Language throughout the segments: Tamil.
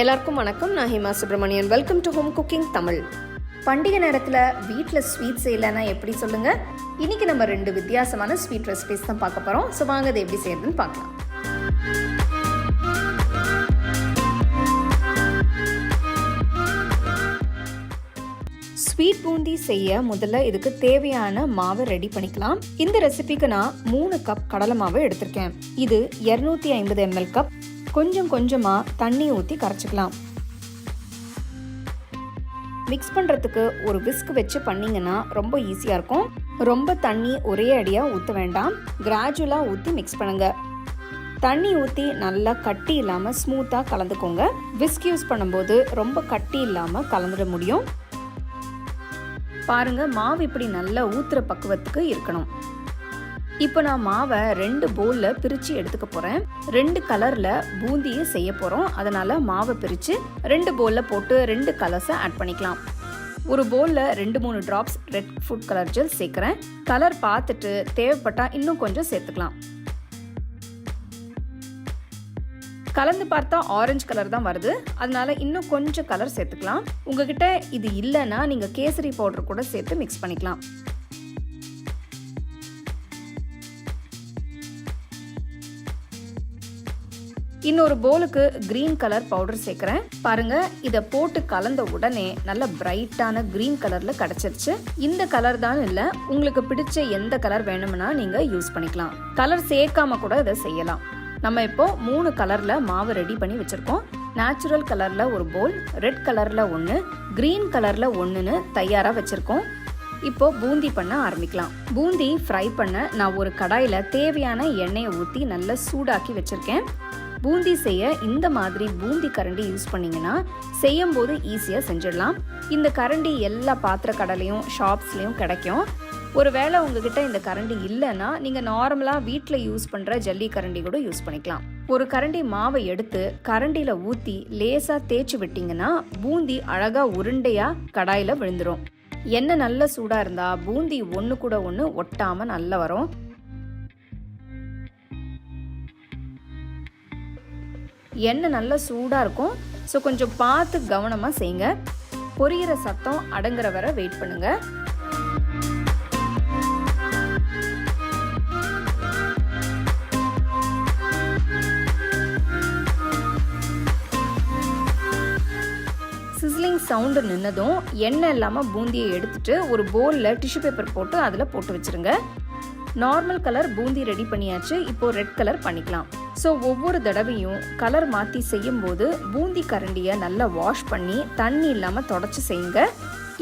எல்லாருக்கும் வணக்கம். நான் Hima Subramanian welcome to home cooking Tamil பண்டிகை நேரத்தில் வீட்டில் ஸ்வீட் செய்யலைன்னா எப்படி சொல்லுங்கள் இன்றைக்கி நம்ம ரெண்டு வித்தியாசமான ஸ்வீட் ரெசிபிஸ் தான் பார்க்க போகிறோம் ஸோ வாங்க அதை எப்படி செய்யறதுன்னு பார்க்கலாம். ஸ்வீட் பூந்தி செய்ய முதல்ல இதுக்கு தேவையான மாவை ரெடி பண்ணிக்கலாம். இந்த ரெசிபிக்கு நான் மூணு கப் கடலை மாவை எடுத்திருக்கேன். இது இரநூத்தி ஐம்பது எம்எல் கப் கொஞ்சம் கொஞ்சமாக தண்ணி ஊற்றி கரைச்சிக்கலாம். மிக்ஸ் பண்ணுறதுக்கு ஒரு விஸ்க் வச்சு பண்ணிங்கன்னா ரொம்ப ஈஸியாக இருக்கும். ரொம்ப தண்ணி ஒரே அடியாக ஊற்ற வேண்டாம். கிராஜுவலாக ஊற்றி மிக்ஸ் பண்ணுங்கள் தண்ணி ஊற்றி நல்லா கட்டி இல்லாமல் ஸ்மூத்தாக கலந்துக்கோங்க. விஸ்க் யூஸ் பண்ணும்போது ரொம்ப கட்டி இல்லாமல் கலந்துட முடியும். பாருங்கள் மாவு இப்படி நல்லா ஊற்றுற பக்குவத்துக்கு இருக்கணும். இப்போ நான் மாவை ரெண்டு பவுலில் பிரித்து எடுத்துக்க போகிறேன் ரெண்டு கலரில் பூந்தியை செய்ய போகிறோம் அதனால் மாவை பிரித்து ரெண்டு பவுலில் போட்டு ரெண்டு கலர்ஸை ஆட் பண்ணிக்கலாம். ஒரு பவுலில் ரெண்டு மூணு drops red food colour gel சேர்க்குறேன். கலர் பார்த்துட்டு தேவைப்பட்டால் இன்னும் கொஞ்சம் சேர்த்துக்கலாம். கலந்து பார்த்தா ஆரஞ்சு கலர் தான் வருது. அதனால இன்னும் கொஞ்சம் கலர் சேர்த்துக்கலாம். உங்ககிட்ட இது இல்லைன்னா நீங்கள் கேசரி பவுடர் கூட சேர்த்து மிக்ஸ் பண்ணிக்கலாம். இன்னொரு போலுக்கு கிரீன் கலர் பவுடர் சேர்க்குறேன். பாருங்க இதை போட்டு கலந்த உடனே நல்ல பிரைட்டான கிரீன் கலரில் கிடச்சிருச்சு. இந்த கலர் தான் இல்லை உங்களுக்கு பிடிச்ச எந்த கலர் வேணும்னா நீங்கள் யூஸ் பண்ணிக்கலாம். கலர் சேர்க்காம கூட இதை செய்யலாம். நம்ம இப்போ மூணு கலரில் மாவு ரெடி பண்ணி வச்சுருக்கோம். நேச்சுரல் கலரில் ஒரு போல் ரெட் கலரில் ஒன்று கிரீன் கலரில் ஒன்றுன்னு தயாராக வச்சுருக்கோம். இப்போ பூந்தி பண்ண ஆரம்பிக்கலாம். பூந்தி ஃப்ரை பண்ண நான் ஒரு கடாயில் தேவையான எண்ணெயை ஊற்றி நல்லா சூடாக்கி வச்சுருக்கேன். பூந்தி செய்ய இந்த மாதிரி பூந்தி கரண்டி யூஸ் பண்ணீங்கன்னா செய்யும் போது ஈஸியாக செஞ்சிடலாம். இந்த கரண்டி எல்லா பாத்திர கடலையும் ஷாப்ஸ்லேயும் கிடைக்கும். ஒருவேளை உங்ககிட்ட இந்த கரண்டி இல்லைன்னா நீங்கள் நார்மலாக வீட்டில் யூஸ் பண்ணுற ஜல்லி கரண்டி கூட யூஸ் பண்ணிக்கலாம். ஒரு கரண்டி மாவை எடுத்து கரண்டியில் ஊற்றி லேசாக தேய்ச்சி விட்டிங்கன்னா பூந்தி அழகாக உருண்டையாக கடாயில் விழுந்துடும் எண்ணெய் நல்ல சூடாக இருந்தால் பூந்தி ஒன்று கூட ஒன்று ஒட்டாமல் நல்லா வரும். எண்ணெய் நல்லா சூடாக இருக்கும். ஸோ கொஞ்சம் பார்த்து கவனமாக செய்யுங்க. பொரியிற சத்தம் அடங்குற வரை வெயிட் பண்ணுங்க. சிஸ்லிங் சவுண்டு நின்னதும் எண்ணெய் இல்லாமல் பூந்தியை எடுத்துட்டு ஒரு பவுலில் டிஷ்யூ பேப்பர் போட்டு அதில் போட்டு வச்சிருங்க. நார்மல் கலர் பூந்தி ரெடி பண்ணியாச்சு. இப்போ ரெட் கலர் பண்ணிக்கலாம். ஸோ ஒவ்வொரு தடவையும் கலர் மாற்றி செய்யும் போது பூந்தி கரண்டியை நல்லா வாஷ் பண்ணி தண்ணி இல்லாமல் தொடச்சி செய்யுங்க.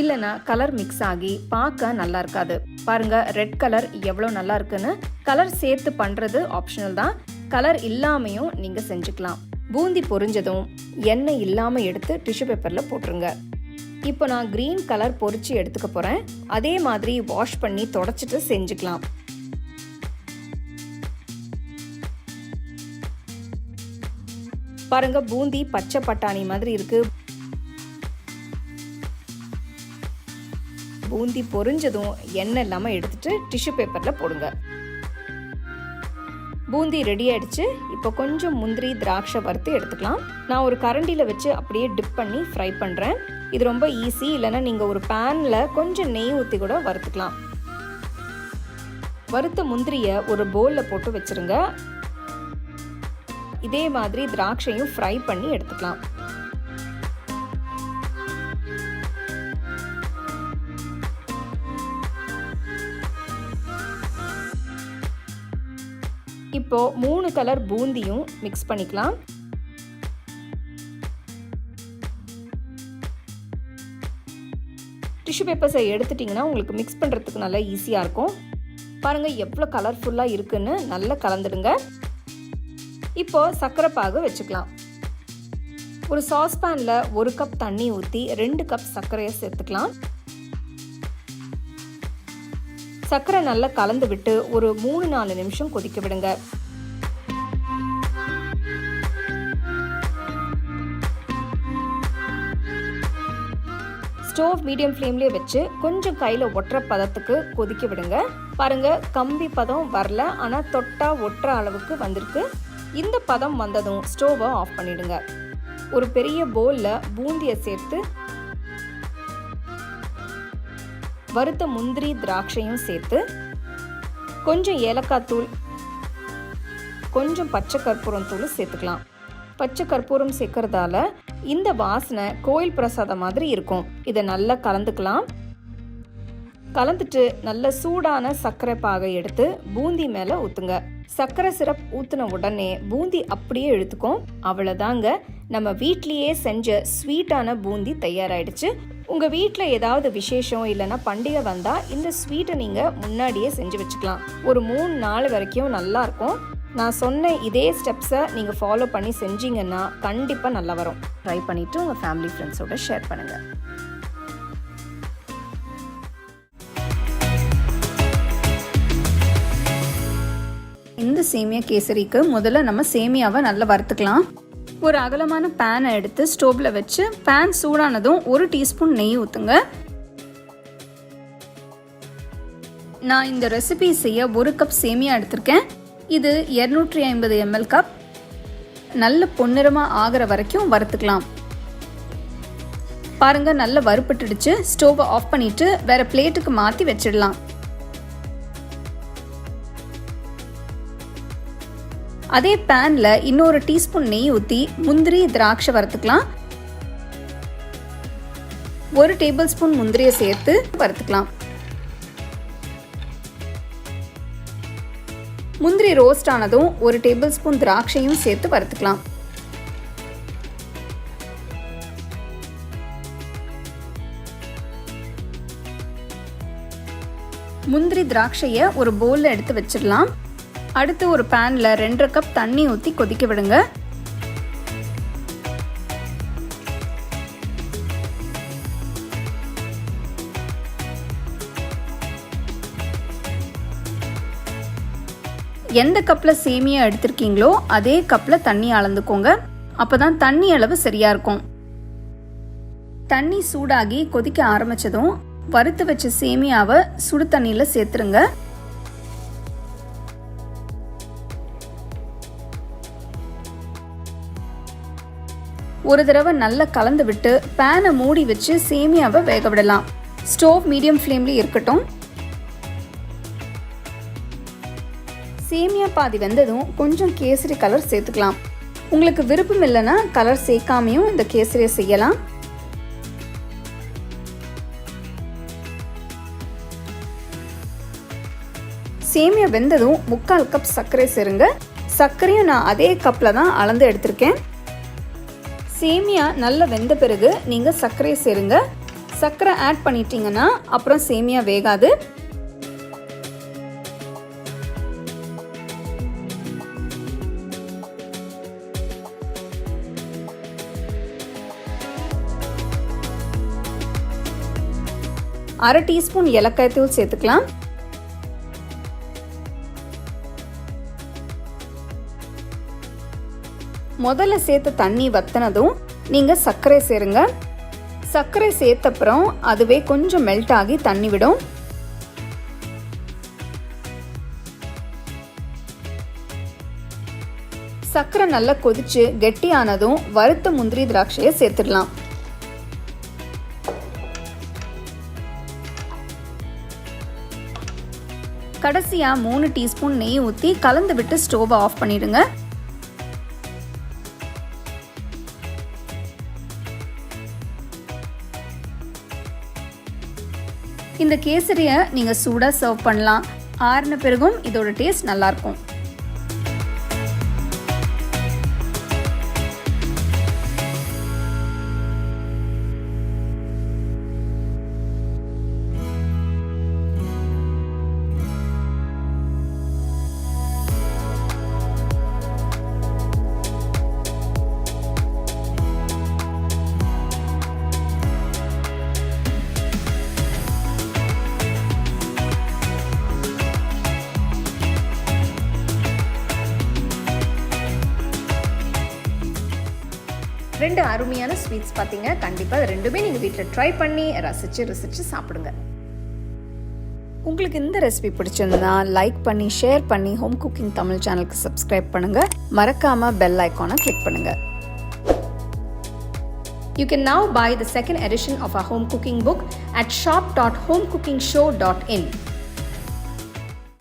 இல்லைனா கலர் மிக்ஸ் ஆகி பார்க்க நல்லா இருக்காது. பாருங்க ரெட் கலர் எவ்வளோ நல்லா இருக்குன்னு. கலர் சேர்த்து பண்ணுறது ஆப்ஷனல் தான். கலர் இல்லாமையும் நீங்கள் செஞ்சுக்கலாம். பூந்தி பொரிஞ்சதும் எண்ணெய் இல்லாமல் எடுத்து டிஷ்யூ பேப்பரில் போட்டுருங்க. இப்போ நான் க்ரீன் கலர் பொறிச்சு எடுத்துக்க போகிறேன் அதே மாதிரி வாஷ் பண்ணி தொடச்சிட்டு செஞ்சுக்கலாம். பாருங்க பூந்தி பச்சை பட்டாணி மாதிரி இருக்கு. பூந்தி பொரிஞ்சதும் எண்ணெய் இல்லாமல் எடுத்துட்டு டிஷ்யூ பேப்பரில் போடுங்க. பூந்தி ரெடி ஆயிடுச்சு. இப்போ கொஞ்சம் முந்திரி திராட்சை வறுத்து எடுத்துக்கலாம். நான் ஒரு கரண்டியில் வச்சு அப்படியே டிப் பண்ணி ஃப்ரை பண்ணுறேன் இது ரொம்ப ஈஸி இல்லைன்னா நீங்கள் ஒரு பேனில் கொஞ்சம் நெய் ஊற்றி கூட வறுத்துக்கலாம். வறுத்த முந்திரியை ஒரு பவுலில் போட்டு வச்சுருங்க. இதே மாதிரி திராட்சையும் ஃப்ரை பண்ணி எடுத்துக்கலாம். இப்போ மூணு கலர் பூந்தியும் மிக்ஸ் பண்ணிக்கலாம். டிஷ்யூ பேப்பர்ஸை எடுத்துட்டிங்கன்னா உங்களுக்கு மிக்ஸ் பண்ணுறதுக்கு நல்லா ஈஸியாக இருக்கும். பாருங்கள் எவ்வளோ கலர்ஃபுல்லாக இருக்குன்னு நல்லா கலந்துடுங்க. இப்போ சர்க்கரை பாகு வச்சுக்கலாம். ஒரு சாஸ்பேனில் ஒரு கப் தண்ணி ஊற்றி ரெண்டு கப் சர்க்கரையை சேர்த்துக்கலாம். சர்க்கரை நல்லா கலந்து விட்டு ஒரு மூணு நாலு நிமிஷம் கொதிக்க விடுங்க. ஸ்டோவ் மீடியம் ஃப்ளேம்லேயே வச்சு கொஞ்சம் கையில் ஒட்டுற பதத்துக்கு கொதிக்க விடுங்க. பாருங்க கம்பி பதம் வரல ஆனால் தொட்டா ஒட்டுற அளவுக்கு வந்திருக்கு. இந்த பதம் வந்ததும் ஸ்டோவை ஆஃப் பண்ணிடுங்க. ஒரு பெரிய பவுலில் பூந்தியை சேர்த்து வறுத்த முந்திரி திராட்சையும் சேர்த்து கொஞ்சம் ஏலக்காய் தூள் கொஞ்சம் பச்சை கற்பூரம் தூள் சேர்த்துக்கலாம். பச்சை கற்பூரம் சேர்க்கறதால இந்த வாசனை கோயில் பிரசாதம் மாதிரி இருக்கும். இதை நல்லா கலந்துக்கலாம். கலந்துட்டு நல்ல சூடான சர்க்கரை பாகை எடுத்து பூந்தி மேலே ஊற்றுங்க சர்க்கரை சிரப் ஊற்றின உடனே பூந்தி அப்படியே எடுத்துக்கும் அவ்வளோதாங்க நம்ம வீட்லேயே செஞ்ச ஸ்வீட்டான பூந்தி தயாராகிடுச்சு உங்கள் வீட்டில் ஏதாவது விசேஷம் இல்லைன்னா பண்டிகை வந்தால் இந்த ஸ்வீட்டை நீங்கள் முன்னாடியே செஞ்சு வச்சுக்கலாம். ஒரு மூணு நாள் வரைக்கும் நல்லாயிருக்கும் நான் சொன்ன இதே ஸ்டெப்ஸை நீங்கள் ஃபாலோ பண்ணி செஞ்சீங்கன்னா கண்டிப்பாக நல்லா வரும். ட்ரை பண்ணிவிட்டு உங்கள் ஃபேமிலி ஃப்ரெண்ட்ஸோட ஷேர் பண்ணுங்கள் இந்த சேமியா கேசரிக்கு முதல்ல நம்ம சேமியாவை நல்லா வறுத்துக்கலாம். ஒரு அகலமான பேனை எடுத்து ஸ்டோவில் வச்சு பேன் சூடானதும் ஒரு டீஸ்பூன் நெய் ஊற்றுங்க நான் இந்த ரெசிபி செய்ய ஒரு கப் சேமியா எடுத்திருக்கேன். இது இரநூற்றி ஐம்பது எம்எல் கப் நல்ல பொன்னிறமாக ஆகிற வரைக்கும் வறுத்துக்கலாம். பாருங்கள் நல்லா வறுப்பட்டுடுச்சு ஸ்டோவை ஆஃப் பண்ணிவிட்டு வேறு பிளேட்டுக்கு மாற்றி வச்சிடலாம். அதே பேனில் இன்னொரு டீஸ்பூன் நெய் ஊற்றி முந்திரி திராட்சை வறுத்துக்கலாம். ஒரு டேபிள் ஸ்பூன் முந்திரியை சேர்த்து வறுத்துக்கலாம். முந்திரி ரோஸ்ட் ஆனதும் ஒரு டேபிள் ஸ்பூன் திராட்சையும் சேர்த்து வறுத்துக்கலாம். முந்திரி திராட்சையை ஒரு பவுலில் எடுத்து வச்சிடலாம். அடுத்து ஒரு பேனில் ரெண்டரை கப் தண்ணி ஊற்றி கொதிக்க விடுங்க. எந்த கப்பில் சேமியா எடுத்திருக்கீங்களோ அதே கப்பில் தண்ணி அளந்துக்கோங்க. அப்போ தான் தண்ணி அளவு சரியாக இருக்கும். தண்ணி சூடாகி கொதிக்க ஆரம்பித்ததும் வறுத்து வச்ச சேமியாவை சுடு தண்ணியில் சேர்த்துருங்க. ஒரு தடவை நல்லா கலந்து விட்டு பேனை மூடி வச்சு சேமியாவை வேக விடலாம். ஸ்டோவ் மீடியம் ஃப்ளேம்ல இருக்கட்டும். சேமியா பாதி வெந்ததும் கொஞ்சம் கேசரி கலர் சேர்த்துக்கலாம். உங்களுக்கு விருப்பம் இல்லைன்னா கலர் சேர்க்காமையும் இந்த கேசரியை செய்யலாம். சேமியா வெந்ததும் முக்கால் கப் சர்க்கரை சேருங்க. சர்க்கரையும் நான் அதே கப்பில் தான் அளந்து எடுத்திருக்கேன். சேமியா நல்லா வெந்த பிறகு நீங்கள் சர்க்கரையை சேருங்க. சர்க்கரை ஆட் பண்ணிட்டீங்கன்னா அப்புறம் சேமியா வேகாது. அரை டீஸ்பூன் ஏலக்காய் தூள் சேர்த்துக்கலாம். முதல்ல சேர்த்த தண்ணி வத்தினதும் நீங்கள் சர்க்கரை சேருங்க. சர்க்கரை சேர்த்தப்புறம் அதுவே கொஞ்சம் மெல்ட் ஆகி தண்ணி விடும். சர்க்கரை நல்லா கொதிச்சு கெட்டியானதும் வறுத்த முந்திரி திராட்சையை சேர்த்துடலாம். கடைசியாக மூணு டீஸ்பூன் நெய் ஊற்றி கலந்து விட்டு ஸ்டோவை ஆஃப் பண்ணிடுங்க. இந்த கேசரியை நீங்கள் சூடாக சர்வ் பண்ணலாம். ஆறின பிறகும் இதோட டேஸ்ட் நல்லாயிருக்கும் ரெண்டு அருமையான ஸ்வீட்ஸ் பார்த்தீங்க கண்டிப்பாக ரெண்டுமே நீங்கள் வீட்டில் ட்ரை பண்ணி ரசித்து ரசித்து சாப்பிடுங்க. உங்களுக்கு இந்த ரெசிபி பிடிச்சிருந்தா லைக் பண்ணி ஷேர் பண்ணி ஹோம் குக்கிங் தமிழ் சேனலுக்கு சப்ஸ்கிரைப் பண்ணுங்கள் மறக்காமல் பெல் ஐக்கானை கிளிக் பண்ணுங்கள் You can now buy the second edition of our home cooking book at shop.homecookingshow.in.